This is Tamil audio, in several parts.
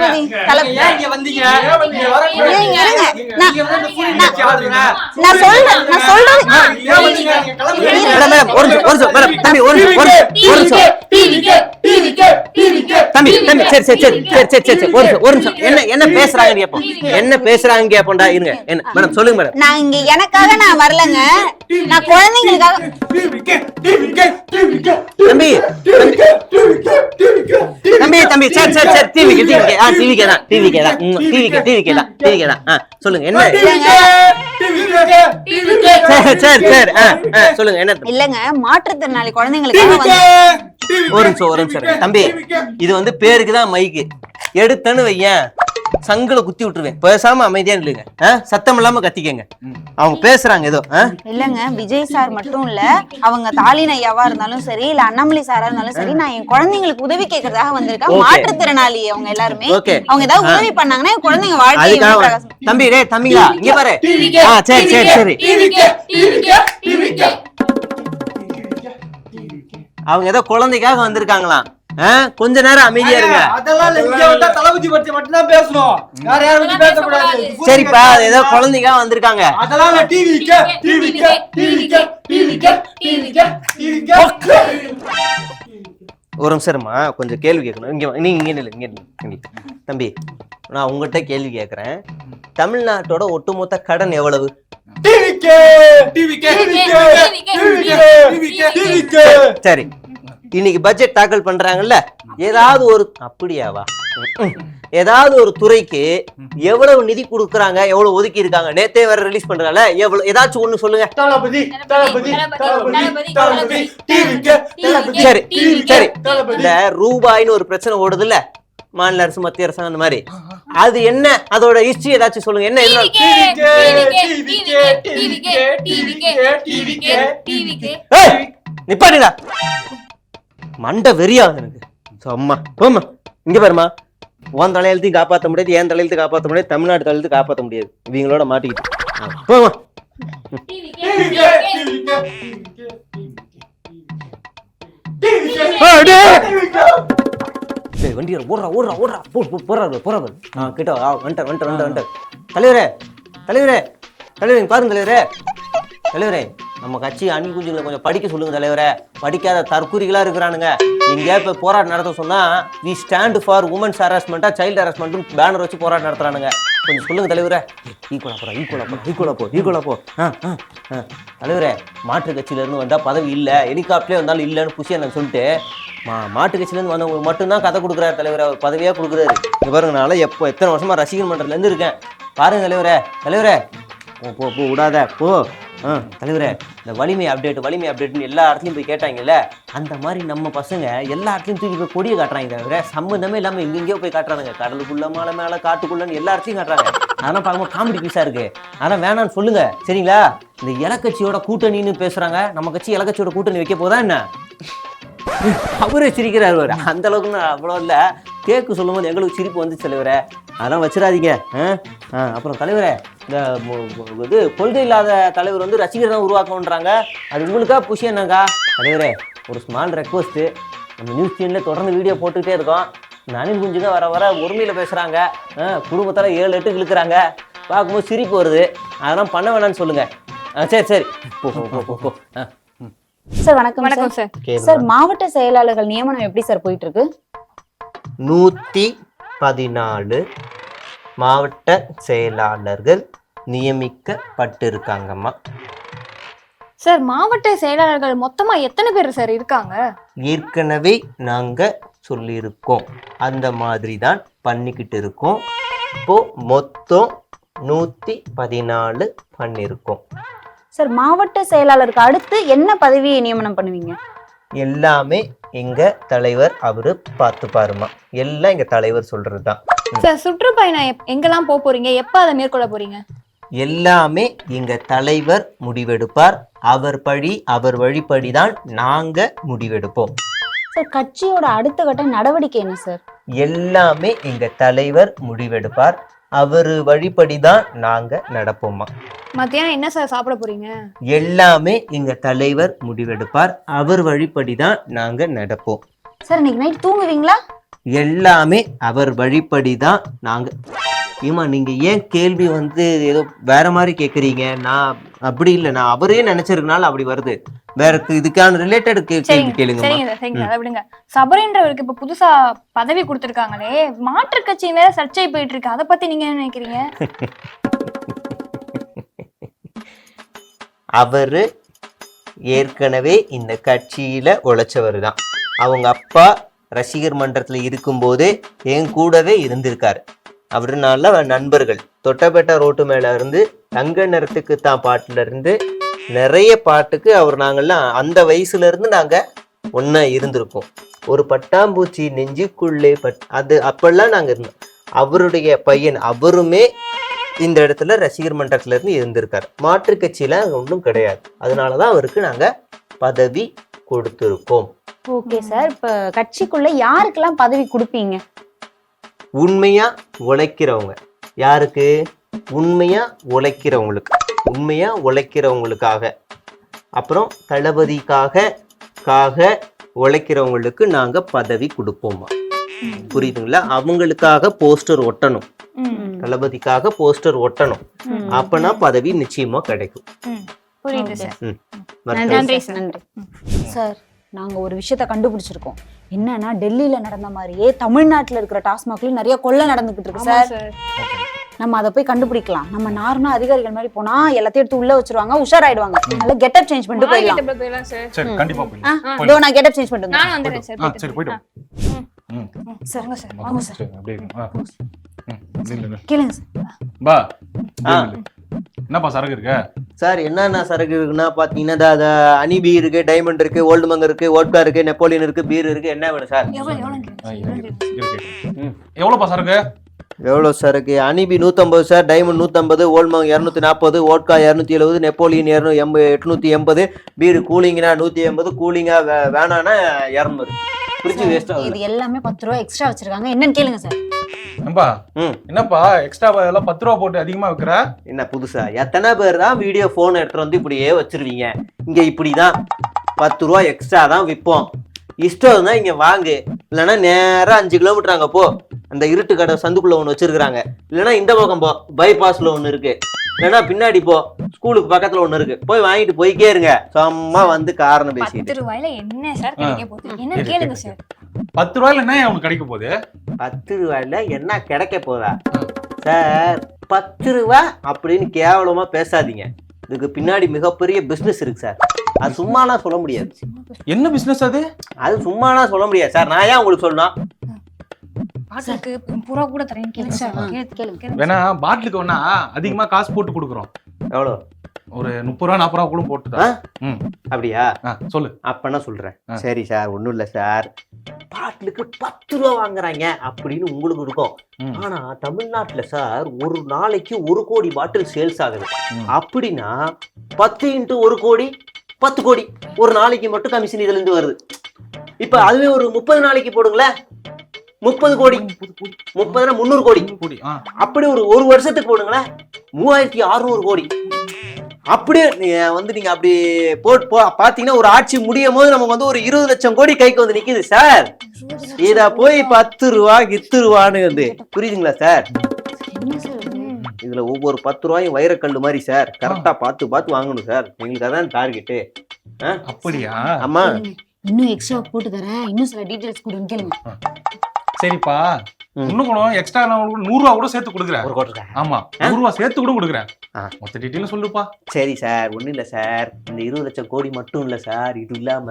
தளபதி தளபதி. நான் சொல்றேன். மேடம் ஒரு ஒரு நிமிஷம் மேடம் தம்பி ஒரு ஒரு தம்பி தம்பி சரி சரி சரி சரி சரி சரி சரி ஒரு நிமிஷம் ஒரு நிமிஷம். என்ன என்ன பேசுறாங்கன்னு கேட்போம் என்ன பேசுறாங்க கேட்போம்டா இருங்க. என்ன மேடம் சொல்லுங்க மேடம். நான் இங்க எனக்காக நான் வரலங்க. நான் குழந்தைங்களுக்காக தம்பி தம்பி தம்பி சரி சரி சரி டிவிக்கு டிவிக்கு ஆ டிவிக்கே தான் டிவிக்கே தான் டிவிக்கு டிவிக்கே தான் டிவிக்கே தான் ஆ சொல்லுங்க என்ன? சரி சரி சரி ஆ சொல்லுங்க என்ன? இல்லங்க மாற்றுத்திறனாளி குழந்தைங்களுக்காக வந்து ஒரு நிமிஷம் ஒரு நிமிஷம். தம்பி இது வந்து பேருக்கு தான் மைக்கு எடுத்தேன்னு வையேன். சங்கில குத்தி விட்டுருவேன். பேசாம அமைதியா இல்லைங்க சத்தம் இல்லாம கத்திக்கங்க. அவங்க பேசுறாங்க ஏதோ? இல்லங்க விஜய் சார் மட்டும் இல்ல அவங்க தாலின் ஐயாவா இருந்தாலும் சரி இல்ல அண்ணாமலை சாரா இருந்தாலும் சரி நான் என் குழந்தைங்களுக்கு உதவி கேட்கறதாக வந்திருக்கேன். மாற்றுத்திறனாளி அவங்க எல்லாருமே. அவங்க ஏதாவது. உதவி பண்ணாங்கன்னா என் குழந்தைங்க வாழ்க்கை அதுக்காக இன்னும் வர- பிரகாசம். தம்பி டேய் தம்பிங்களா இங்க பாரு. ஆ சரி சரி சரி. அவங்க ஏதோ குழந்தைக்காக வந்திருக்காங்களாம். கொஞ்ச நேரம் அமைதியா இருங்க அதெல்லாம் இங்க வந்தா தளபதி பத்தி மட்டும்தான் பேசணும் வேற யாரும் பத்தி பேசக்கூடாது சரிப்பா அது ஏதோ குழந்தைக்காக வந்திருக்காங்க அதெல்லாம் ஒரு நிமிஷம் இருமா கொஞ்சம் கேள்வி கேட்கணும் இங்க நீங்க இங்க நில்லு இங்க நில்லு, இங்க நில்லு. தம்பி நான் உங்ககிட்ட கேள்வி கேட்கறேன் தமிழ்நாட்டோட ஒட்டுமொத்த கடன் எவ்வளவு சரி இன்னைக்கு பட்ஜெட் தாக்கல் பண்றாங்கல்ல ஏதாவது ஒரு அப்படியாவா. ஏதாவது ஒரு துறைக்கு எவ்வளவு நிதி கொடுக்குறாங்க எவ்வளவு ஒதுக்கி இருக்காங்க? நேத்தே வேற ரிலீஸ் பண்றாங்கல்ல எவ்வளவு ஏதாச்சும் ஒண்ணு சொல்லுங்க. சரி சரி இந்த ரூபாய்னு ஒரு பிரச்சனை ஓடுதுல்ல மாநில அரசு மத்திய அரசாங்கம் அந்த மாதிரி. அது என்ன? அதோட ஹிஸ்டரி ஏதாச்சும் சொல்லுங்க. என்ன நிப்பாட்டுடா. மண்டை வெறியாகுது எனக்கு. அம்மா போம்மா. இங்க பாருமா உன் தலையெழுத்தையும் காப்பாத்த முடியாது என் தலையெழுத்து காப்பாத்த முடியாது தமிழ்நாடு தலையெழுத்து காப்பாத்த முடியாது. இவங்களோட மாட்டிக்கிட்டு. சரி வண்டி ஓடுறா ஓடுறா ஓடுறா. போ போறாரு போறாரு ஆ கிட்ட வந்துட்டார் வந்துட்டார் வந்துட்டார் தலைவரே தலைவரே தலைவரே இங்க பாருங்க தலைவரே. தலைவரே. நம்ம கட்சி அணி குஞ்சுகளை கொஞ்சம் படிக்க சொல்லுங்க தலைவரே. படிக்காத தற்கூரிகளாக இருக்கிறானுங்க. எங்கேயா இப்போ போராட்டம் நடத்த சொன்னால் வி ஸ்டாண்ட் ஃபார் உமன்ஸ் ஹராஸ்மெண்ட்டாக சைல்டு ஹராஸ்மெண்ட் பேனர் வச்சு போராட்டம் நடத்துறானுங்க. கொஞ்சம் சொல்லுங்க தலைவரே. ஈக்குவலாக போறா ஈக்குவலாக போ ஈக்குவலாக போ ஈக்குவலாக போ. ஆ, ஆ, ஆ. தலைவரே மாற்று கட்சியிலேருந்து வந்தால் பதவி இல்லை. ஹெலிகாப்டரே வந்தாலும் இல்லைன்னு புஷி என்ன சொல்லிட்டு மா மாட்டு கட்சியிலேருந்து வந்தவங்களுக்கு மட்டும்தான் கதை கொடுக்குறாரு தலைவர். அவர் பதவியாக கொடுக்குறாரு. இங்க எப்போ எத்தனை வருஷமாக ரசிகர் மன்றத்துலேருந்து இருக்கேன். பாருங்க தலைவரே தலைவரே. போ போ போ விடாத. போ. தலைவரே இந்த வலிமை அப்டேட் வலிமை அப்டேட்னு எல்லா இடத்துலையும் போய் கேட்டாங்கல்ல அந்த மாதிரி நம்ம பசங்க எல்லா இடத்துலையும் தூக்கி போய் கொடியை காட்டுறாங்க தவிர சம்மந்தமே இல்லாமல் எங்கெங்கேயோ போய் காட்டுறாங்க கடலுக்குள்ள மலை மேலே காட்டுக்குள்ளன்னு எல்லா இடத்தையும் காட்டுறாங்க. அதெல்லாம் பார்க்கும்போது காமெடி பீஸாக இருக்கு. அதெல்லாம் வேணாம்னு சொல்லுங்க சரிங்களா? இந்த இலக்கட்சியோட கூட்டணின்னு பேசுகிறாங்க நம்ம கட்சி இலக்கட்சியோட கூட்டணி வைக்க போதா என்ன? அவரே சிரிக்கிறார் அந்த அளவுக்குன்னு அவ்வளோ இல்லை. கேக்கு சொல்லும்போது எங்களுக்கு சிரிப்பு வந்துச்சு தலைவரே. அதெல்லாம் வச்சிடாதீங்க. ஆ? ஆ, அப்புறம் தலைவரே இந்த இது கொள்கை இல்லாத தலைவர் வந்து ரசிகர் தான் உருவாக்கணுன்றாங்க அது உங்களுக்கா புஷி என்னங்கா? தலைவரே ஒரு ஸ்மால் ரெக்வஸ்ட்டு நம்ம நியூஸ் சேனலில் தொடர்ந்து வீடியோ போட்டுக்கிட்டே இருக்கோம். அணில் குஞ்சுங்க வர வர உரிமையில் பேசுகிறாங்க குடும்பத்தால் ஏழு எட்டு இழுக்கிறாங்க. பார்க்கும்போது சிரிப்பு வருது. அதெல்லாம் பண்ண வேணாம்னு சொல்லுங்க. ஆ சரி சரி. போ போ போ, போ ஆ சார் வணக்கம் வணக்கம் சார். சார். மாவட்ட செயலாளர்கள் நியமனம் எப்படி சார் போயிட்டு இருக்கு? நூற்றி பதினாலு மாவட்ட செயலாளர்கள் நியமிக்கப்பட்டிருக்காங்கம்மா. சார் மாவட்ட செயலாளர்கள் மொத்தமா எத்தனை பேர் சார் இருக்காங்க? ஏற்கனவே நாங்கள் சொல்லியிருக்கோம். அந்த மாதிரி தான் பண்ணிக்கிட்டு இருக்கோம். இப்போ மொத்தம் நூற்றி பதினாலு பண்ணியிருக்கோம் சார் மாவட்ட செயலாளருக்கு அடுத்து என்ன பதவியை நியமனம் பண்ணுவீங்க? எல்லாமே எங்க தலைவர் அவரு பார்த்து பாருமா எல்லாம் எங்க தலைவர் சொல்றது தான் சார் சுற்றுப்பயணம் எங்கெல்லாம் போக போறீங்க? எப்ப அதை மேற்கொள்ள போறீங்க? எல்லாமே எங்க தலைவர் முடிவெடுப்பார். அவர் படி அவர் வழிப்படி தான் நாங்க முடிவெடுப்போம். சார் கட்சியோட அடுத்த கட்ட நடவடிக்கை என்ன சார்? எல்லாமே எங்க தலைவர் முடிவெடுப்பார். அவர் வழிப்படி தான் நாங்க நடப்போம்மா மத்தியானம் என்ன சார் சாப்பிட போறீங்க? எல்லாமே எங்க தலைவர் முடிவெடுப்பார். அவர் வழிப்படி தான் நாங்க நடப்போம். சார் இன்னைக்கு நைட் தூங்குவீங்களா? எல்லாமே அவர் வழிப்படி தான் நாங்க. ஏமா நீங்க ஏன் கேள்வி வந்து ஏதோ வேற மாதிரி கேக்குறீங்க? நான் அப்படி இல்லை. நான் அவரே நினைச்சிருக்கனால அப்படி வருது. வேற இதுக்கான ரிலேட்டட் கேள்வி சரிங்க சரிங்க அதை விடுங்க. சபரின்றவருக்கு இப்ப புதுசா பதவி கொடுத்திருக்காங்களே மாற்றுக் கட்சி வேற சர்ச்சை போயிட்டு இருக்கு அதை பத்தி நீங்க என்ன நினைக்கிறீங்க? அவரு ஏற்கனவே இந்த கட்சியில உழைச்சவர் தான் அவங்க அப்பா ரசிகர் மன்றத்தில் இருக்கும்போது என் கூடவே இருந்திருக்காரு. அவர் நல்ல நண்பர்கள். தொட்டபெட்ட ரோட்டு மேலே இருந்து தங்க நிறத்துக்கு தான் பாட்டுல இருந்து நிறைய பாட்டுக்கு அவர் நாங்கெல்லாம் அந்த வயசுலேருந்து நாங்கள் ஒன்றா இருந்திருக்கோம் ஒரு பட்டாம்பூச்சி நெஞ்சுக்குள்ளே பட் அது அப்பெல்லாம் நாங்கள் இருந்தோம். அவருடைய பையன் அவருமே இந்த இடத்துல ரசிகர் மன்றத்திலேருந்து இருந்து இருந்திருக்காரு. மாற்று ஒன்றும் கிடையாது. அதனால தான் அவருக்கு நாங்கள் பதவி கொடுத்திருக்கோம் ஓகே சார் இப்ப கட்சிக்குள்ள யாருக்கெல்லாம் பதவி கொடுப்பீங்க? உண்மையா உழைக்கிறவங்க. யாருக்கு? உண்மையா உழைக்கிறவங்களுக்கு. உண்மையா உழைக்கிறவங்களுக்காக. அப்புறம் தளபதிக்காக காக உழைக்கிறவங்களுக்கு நாங்க பதவி கொடுப்போமா? புரியுதுங்களா? அவங்களுக்காக போஸ்டர் ஒட்டணும். தளபதிக்காக போஸ்டர் ஒட்டணும். அப்பனா பதவி நிச்சயமா கிடைக்கும். புரியுது சார். நன்றி. நன்றி சார். நன்றி. சார் நாங்க ஒரு விஷயத்த கண்டுபிடிச்சிருக்கோம். என்னன்னா டெல்லியில நடந்த மாதிரியே தமிழ்நாட்டுல இருக்கிற டாஸ்மாக்லயும் நிறைய கொள்ளை நடந்துகிட்டு இருக்கு சார். நம்ம அதை போய் கண்டுபிடிக்கலாம். நம்ம நார்மலா அதிகாரிகள் மாதிரி போனா எல்லாத்தையும் எடுத்து உள்ள வச்சிருவாங்க உஷாராயிடுவாங்க. அதனால கெட்டப் சேஞ்ச் பண்ணிட்டு போயிடலாம். சார். சரி கண்டிப்பா போயிடலாம். இதோ நான் கெட்டப் சேஞ்ச் பண்ணிட்டு நான். வந்துடுறேன் சார். சரி போயிட்டு சார் வாங்க சார். வாங்க சார். அப்படியே. கேளுங்க சார். பா. என்னப்பா சரக்கு இருக்க? சார் என்னென்ன சரக்கு இருக்குன்னா பாத்தீங்கன்னா இந்த- இந்த அனிபி இருக்கு டைமண்ட் இருக்கு ஓல்டு மங்க இருக்கு ஓட்கா இருக்கு நெப்போலியன் இருக்கு பீர் இருக்கு என்ன வேணும் சார். எவ்வளவுப்பா சரக்கு? எவ்வளோ சரக்கு? அனிபி நூற்றம்பது சார் டைமண்ட் நூற்றம்பது ஓல்மங் இரநூத்தி நாற்பது ஓட்கா இரநூத்தி எழுபது நெப்போலியன் இரநூ எண்பது எட்நூத்தி எண்பது பீர் கூலிங்னா நூற்றி எண்பது கூலிங்கா வே வேணான்னா இரநூறு. பிரிச்சு வேஸ்ட்டாக இது எல்லாமே பத்து ரூபா எக்ஸ்ட்ரா வச்சிருக்காங்க. என்னன்னு கேளுங்க சார். ஏம்பா ம். என்னப்பா எக்ஸ்ட்ரா எல்லாம் பத்து ரூபா போட்டு அதிகமா வைக்கிற? என்ன புதுசா? எத்தனை பேர் தான் வீடியோ ஃபோன் எடுத்துட்டு வந்து இப்படியே வச்சிருவீங்க? இங்க இப்படிதான். பத்து ரூபா எக்ஸ்ட்ரா தான் விற்போம். இஷ்டம் தான் இங்க வாங்கு. இல்லைன்னா நேரா அஞ்சு கிலோமீட்டர் அங்க போ. அந்த இருட்டு கடை சந்துக்குள்ள ஒன்று வச்சிருக்காங்க இல்லைன்னா இந்த பக்கம் போ. பைபாஸ்ல ஒன்று இருக்கு. இல்லைன்னா பின்னாடி போ. ஸ்கூலுக்கு பக்கத்துல ஒன்று இருக்கு. போய் வாங்கிட்டு போய்க்கே இருங்க. சும்மா வந்து காரணம் பேசிட்டு பத்து ரூபாயில என்ன சார் கிடைக்க போகுது? என்ன கேளுங்க சார். பத்து ரூபாயில என்ன உனக்கு கிடைக்க போகுது? பத்து ரூபாயில என்ன கிடைக்க போதா? சார் பத்து ரூபா அப்படின்னு கேவலமா பேசாதீங்க. இதுக்கு பின்னாடி மிகப்பெரிய பிசினஸ் இருக்கு சார். அது சும்மாலாம் சொல்ல முடியாது. என்ன பிசினஸ் அது? அது சும்மாலாம் சொல்ல முடியாது சார். நான் ஏன் உங்களுக்கு சொல்லணும்? பாட்டுக்கு புறா கூட தரேன் கேளுங்க சார். கேளு- கேளுங்க கேளுங்க வேணா பாட்டிலுக்கு வேணா அதிகமா காசு போட்டு கொடுக்குறோம். எவ்வளோ ஒரு முப்பது ரூபா நாற்பது ரூபா கூட போட்டுதான் ம். அப்படியா? சொல்லு. அப்பன்னா சொல்றேன். சரி சார் ஒன்றும் இல்லை சார். பாட்டிலுக்கு பத்து ரூபா வாங்குறாங்க அப்படின்னு உங்களுக்கு இருக்கும். ஆனா தமிழ்நாட்டுல சார் ஒரு நாளைக்கு ஒரு கோடி பாட்டில் சேல்ஸ் ஆகுது. அப்படின்னா பத்து இன்ட்டு ஒரு கோடி பத்து கோடி ஒரு நாளைக்கு மட்டும் கமிஷன் இதுல இருந்து வருது. இப்ப அதுவே ஒரு முப்பது நாளைக்கு போடுங்களேன். முப்பது கோடி. முப்பதுனா முந்நூறு கோடி. கோடி அப்படி ஒரு ஒரு வருஷத்துக்கு போடுங்களேன் மூவாயிரத்தி அறுநூறு கோடி. அப்படியே வந்து நீங்க அப்படி போட்டு போ பாத்தீங்கன்னா ஒரு ஆட்சி முடியும் போது நமக்கு வந்து ஒரு இருபது லட்சம் கோடி கைக்கு வந்து நிக்குது சார். இத போய் பத்து ரூபா கித்து ரூபான்னு வந்து புரியுதுங்களா சார்? இதுல ஒவ்வொரு பத்து ரூபாயும் வைரக்கல் மாதிரி சார். கரெக்டா பார்த்து பார்த்து வாங்கணும் சார். எங்களுக்கு அதான் டார்கெட்டு அப்படியா? ஆமா. இன்னும் எக்ஸ்ட்ரா போட்டு தரேன். இன்னும் சில டீடைல்ஸ் கொடுங்க கேளுங்க சரிப்பா. இன்னும் கூட எக்ஸ்ட்ரா நான் உங்களுக்கு நூறு ரூபா கூட சேர்த்து கொடுக்குறேன். ஒரு கோட்டை ஆமா நூறு ரூபா சேர்த்து கூட கொடுக்குறேன். மொத்த டீட்டெயிலும் சொல்லுப்பா. சரி சார். ஒண்ணும் இல்ல சார். இந்த இருபது லட்சம் கோடி மட்டும் இல்ல சார். இது இல்லாம.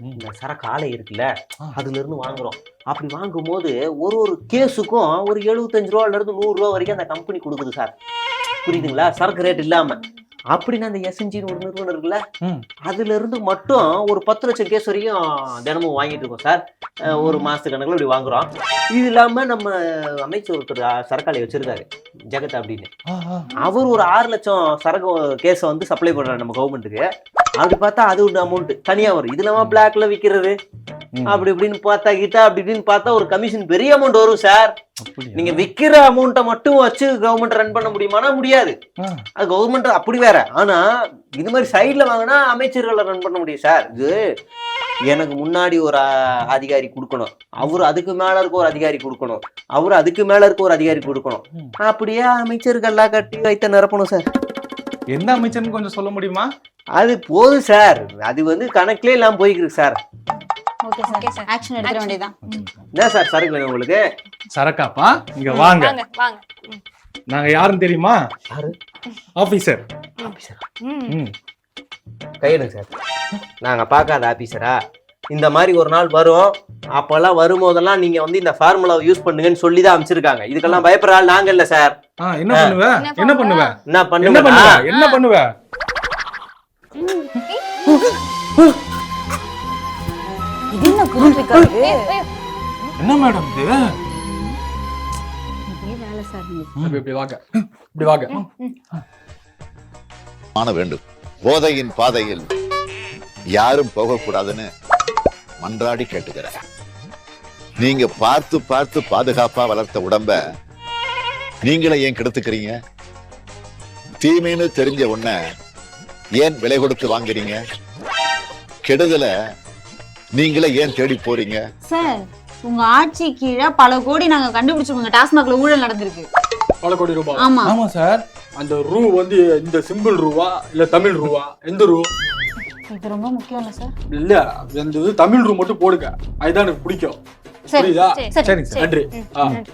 இந்த சரக்கு ஆலை இருக்குல்ல. அதுல இருந்து வாங்குறோம். அப்படி வாங்கும்போது ஒரு ஒரு கேஸுக்கும் ஒரு எழுபத்தஞ்சு ரூபால இருந்து நூறு ரூபா வரைக்கும் அந்த கம்பெனி கொடுக்குது சார். புரியுதுங்களா? சரக்கு ரேட் இல்லாம. அப்படின்னா அந்த எஸ்என்ஜின்னு ஒரு நிறுவனம் இருக்குல்ல. அதுல இருந்து மட்டும் ஒரு பத்து லட்சம் கேஸ் வரைக்கும் தினமும் வாங்கிட்டு இருக்கோம் சார். ஒரு மாசத்து கணக்குல இப்படி வாங்குறோம். இது இல்லாம நம்ம அமைச்சர் ஒருத்தர் சரக்காலை வச்சிருக்காரு ஜெகத் அப்படின்னு. அவர் ஒரு ஆறு லட்சம் சரக்கு கேஸை வந்து சப்ளை பண்றாரு நம்ம கவர்மெண்ட்டுக்கு அப்படி பார்த்தா அது ஒரு அமௌண்ட் தனியா வரும். இது இல்லாம பிளாக்ல விக்கிறது? ம். அப்படி இப்படின்னு பார்த்தா கிட்டா அப்படி இப்படின்னு பார்த்தா ஒரு கமிஷன் பெரிய அமௌண்ட் வரும் சார்? நீங்க விக்கிற அமௌண்ட்டை மட்டும் வச்சு கவர்மெண்ட் ரன் பண்ண முடியுமானா முடியாது. அது கவர்மெண்ட் அப்படி வேற. ஆனா இது மாதிரி சைடுல வாங்கினா அமைச்சர்களை ரன் பண்ண முடியும் சார் இது எனக்கு முன்னாடி ஒரு அதிகாரி கொடுக்கணும். அவரு அதுக்கு மேல இருக்க ஒரு அதிகாரி கொடுக்கணும். அவரு அதுக்கு மேல இருக்க ஒரு அதிகாரி கொடுக்கணும். அப்படியே அமைச்சர்கள்லாம் கட்டி வைத்த நிரப்பணும் சார் எந்த அமைச்சர்னு கொஞ்சம் சொல்ல முடியுமா? அது போதும் சார் அது வந்து கணக்கிலே இல்லாம போய்க்கிருக்கு சார் ஓகே. சார். ஆக்ஷன் எடுத்துட வேண்டியதான் என்ன சார் சரக்கு வேணும் உங்களுக்கு? சரக்காப்பா? இங்க வாங்க. வாங்க வாங்க. ம். நாங்க யாருன்னு தெரியுமா? யாரு? ஆபீசர். ம். ம். கையிடுங்க சார். நாங்க பார்க்காத ஆபீசரா? இந்த மாதிரி ஒரு நாள் வரும். அப்பெல்லாம் வரும்போதெல்லாம் நீங்க வந்து இந்த ஃபார்முலாவை யூஸ் பண்ணுங்கன்னு சொல்லி தான் அமைச்சிருக்காங்க இதுக்கெல்லாம் பயப்படுற ஆள் நாங்க இல்ல சார். ஆ என்ன பண்ணுவ? என்ன என்ன பண்ணுவ? என்ன பண்ணுவ? என்ன பண்ணுவ? இது என்ன இருக்கு என்ன மேடம் இது? இதே வேலை சார் இப்படி இப்படி வாங்க இப்படி வாங்க காண வேண்டும். போதையின் பாதையில் யாரும் போகக்கூடாதுன்னு மன்றாடி கேட்டுக்கிறேன் நீங்க பார்த்து பார்த்து பாதுகாப்பா வளர்த்த உடம்ப நீங்களே ஏன் கெடுத்துக்கிறீங்க தீமைன்னு தெரிஞ்ச உடனே ஏன் விலை கொடுத்து வாங்குறீங்க கெடுதலை நீங்களே ஏன் தேடி போறீங்க? சார் உங்க ஆட்சி கீழே பல கோடி நாங்க கண்டுபிடிச்சோங்க டாஸ்மாக்ல ஊழல் நடந்திருக்கு. பல கோடி ரூபாய். ஆமா. ஆமா சார். அந்த ரூ வந்து இந்த சிம்பிள் ரூவா இல்ல தமிழ் ரூவா எந்த ரூ? இது ரொம்ப முக்கியம் இல்ல சார். இல்ல அந்த இது தமிழ் ரூ மட்டும் போடுங்க. அதுதான் எனக்கு பிடிக்கும். புரியுதா? சரி சரிங்க சார். நன்றி. ஆ. நன்றி.